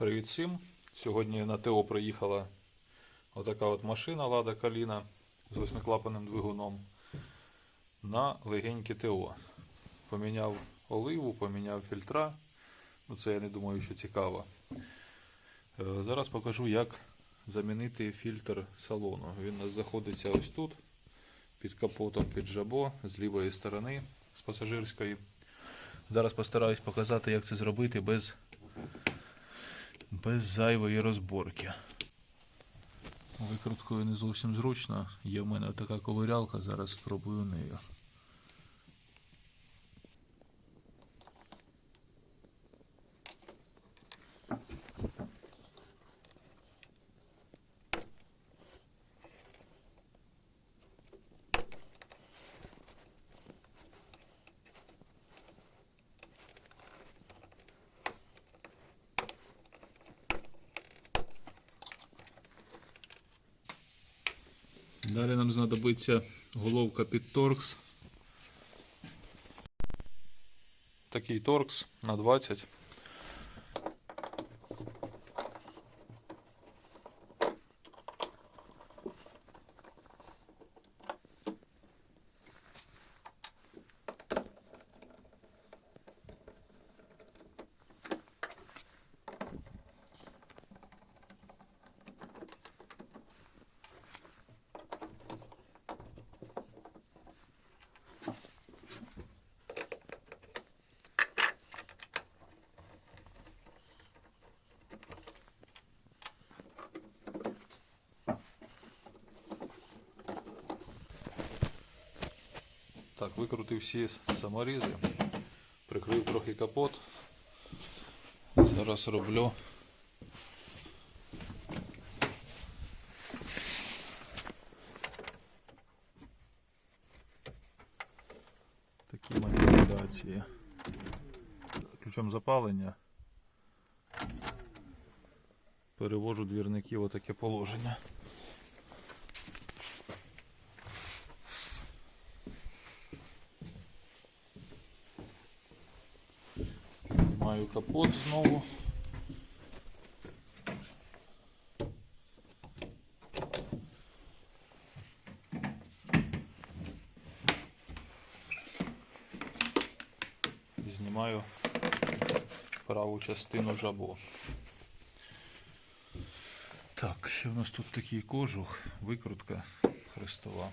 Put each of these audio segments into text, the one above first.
Привіт всім! Сьогодні на ТО приїхала отака от машина Лада Каліна з восьмиклапаним двигуном на легеньке ТО. Поміняв оливу, поміняв фільтра. Ну, це я не думаю, що цікаво. Е, Зараз покажу, як замінити фільтр салону. Він у нас знаходиться ось тут, під капотом, під жабо, з лівої сторони, з пасажирської. Зараз постараюсь показати, як це зробити без без зайвої розборки. Викруткою не зовсім зручно. Є в мене така ковирялка, зараз спробую нею. Далі нам знадобиться головка під торкс. Такий торкс на 20. Так, викрутив всі саморізи, прикрив трохи капот. Зараз роблю. Такі маніпуляції. Ключом запалення. Перевожу двірників у таке положення. Маю капот знову. Знімаю праву частину жабо. Так, ще в нас тут такий кожух, викрутка хрестова.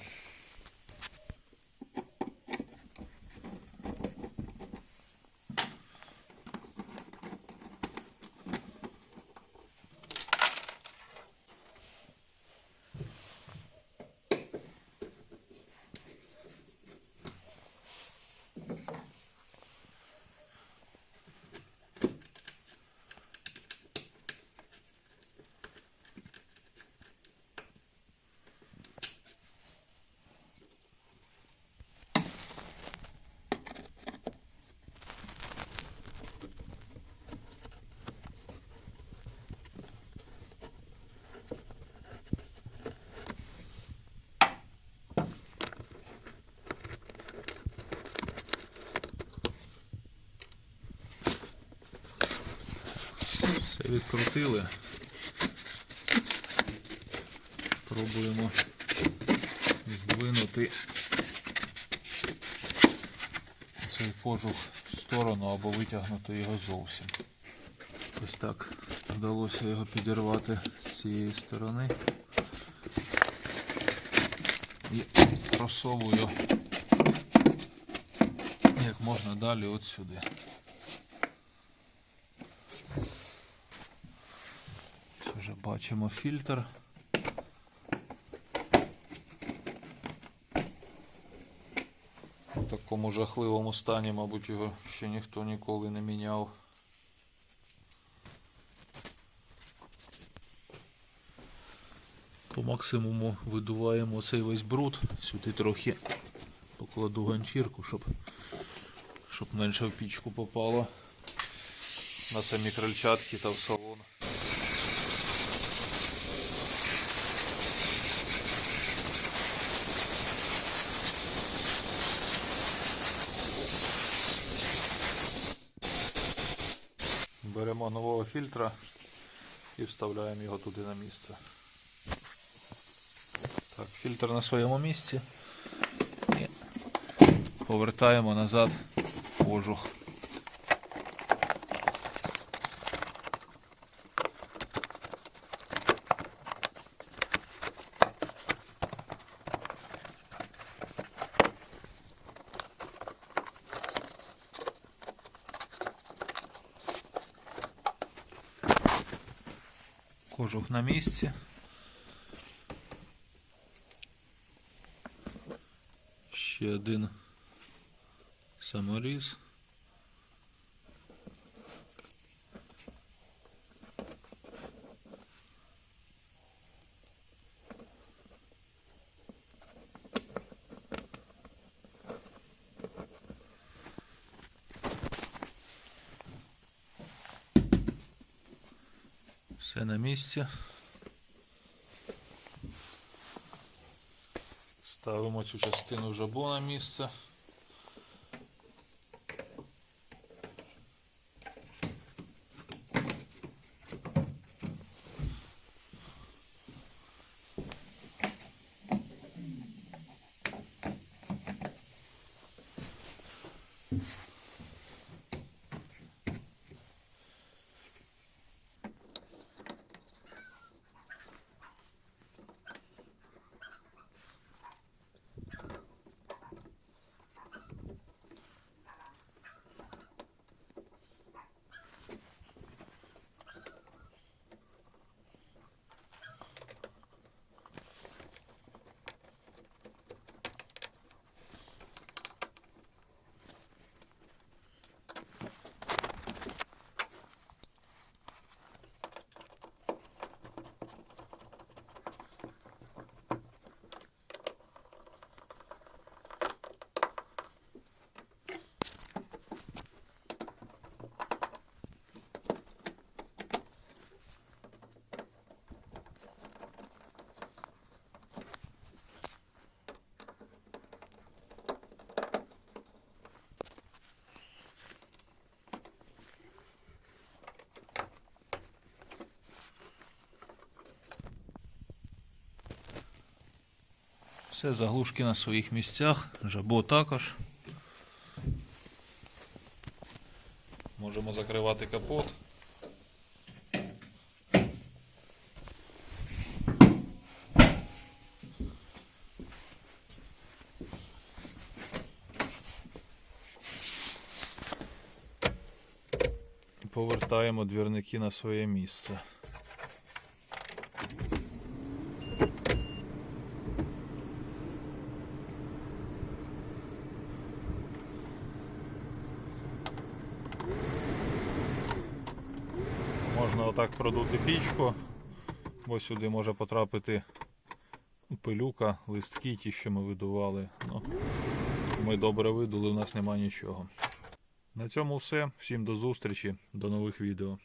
Все відкрутили. Пробуємо здвинути цей кожух в сторону або витягнути його зовсім. Ось так вдалося його підірвати з цієї сторони. І просовую як можна далі от сюди. Бачимо фільтр. У такому жахливому стані, мабуть, його ще ніхто ніколи не міняв. По максимуму видуваємо цей весь бруд. Сюди трохи покладу ганчірку, щоб, щоб менше в пічку попало на самі крильчатки та в салон. Беремо нового фільтра і вставляємо його туди на місце. Так, фільтр на своєму місці. І повертаємо назад кожух. Кожух на місці. Ще один саморіз. Все на місці. Ставимо цю частину жабо на місце. Все заглушки на своїх місцях, жабо також. Можемо закривати капот. Повертаємо двірники на своє місце. Можна отак продути пічку, бо сюди може потрапити пилюка, листки, ті, що ми видували. Ну, ми добре видули, у нас нема нічого. На цьому все. Всім до зустрічі, до нових відео.